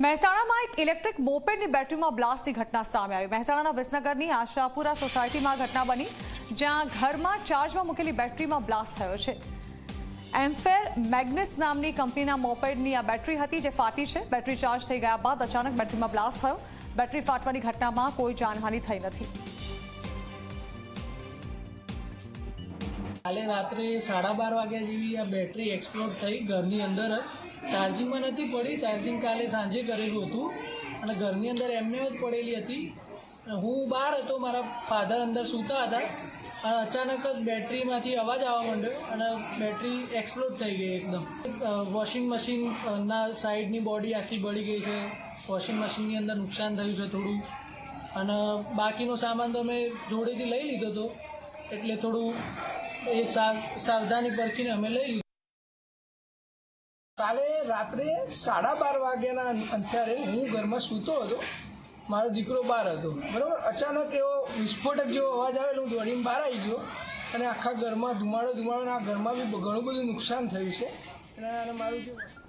મહેસાણામાં એક ઇલેક્ટ્રિક મોપેડની બેટરીમાં બ્લાસ્ટની ઘટના સામે આવી. મહેસાણાના વિસનગરની આશાપુરા સોસાયટીમાં ઘટના બની, જ્યાં ઘરમાં ચાર્જમાં મૂકેલી બેટરીમાં બ્લાસ્ટ થયો છે. એમ્ફેર મેગ્નિસ નામની કંપનીના મોપેડની આ બેટરી હતી જે ફાટી છે. બેટરી ચાર્જ થઈ ગયા બાદ અચાનક બેટરીમાં બ્લાસ્ટ થયો. બેટરી ફાટવાની ઘટનામાં કોઈ જાનહાનિ થઈ નથી. કાલે રાત્રે સાડા બાર વાગ્યા જેવી આ બેટરી એક્સપ્લોડ થઈ ઘરની અંદર જ. ચાર્જિંગમાં નથી પડી, ચાર્જિંગ કાલે સાંજે કરેલું હતું અને ઘરની અંદર એમને જ પડેલી હતી. હું બહાર હતો, મારા ફાધર અંદર સૂતા હતા. અને અચાનક જ બેટરીમાંથી અવાજ આવવા માંડ્યો અને બેટરી એક્સપ્લોડ થઈ ગઈ એકદમ. વોશિંગ મશીનના સાઈડની બોડી આખી બળી ગઈ છે. વોશિંગ મશીનની અંદર નુકસાન થયું છે થોડું. અને બાકીનો સામાન તો મેં જોડેથી લઈ લીધો હતો એટલે થોડું એ સાવધાની પરખીને અમે લઈ લીધું. કાલે રાત્રે સાડા બાર વાગ્યાના અંતરે હું ઘરમાં સૂતો હતો. મારો દીકરો બહાર હતો. બરાબર? અચાનક એવો વિસ્ફોટક જેવો અવાજ આવેલો. હું દોડીને બહાર આવી ગયો અને આખા ઘરમાં ધુમાડો ધુમાડો આ ઘરમાં બી ઘણું બધું નુકસાન થયું છે. અને મારું જે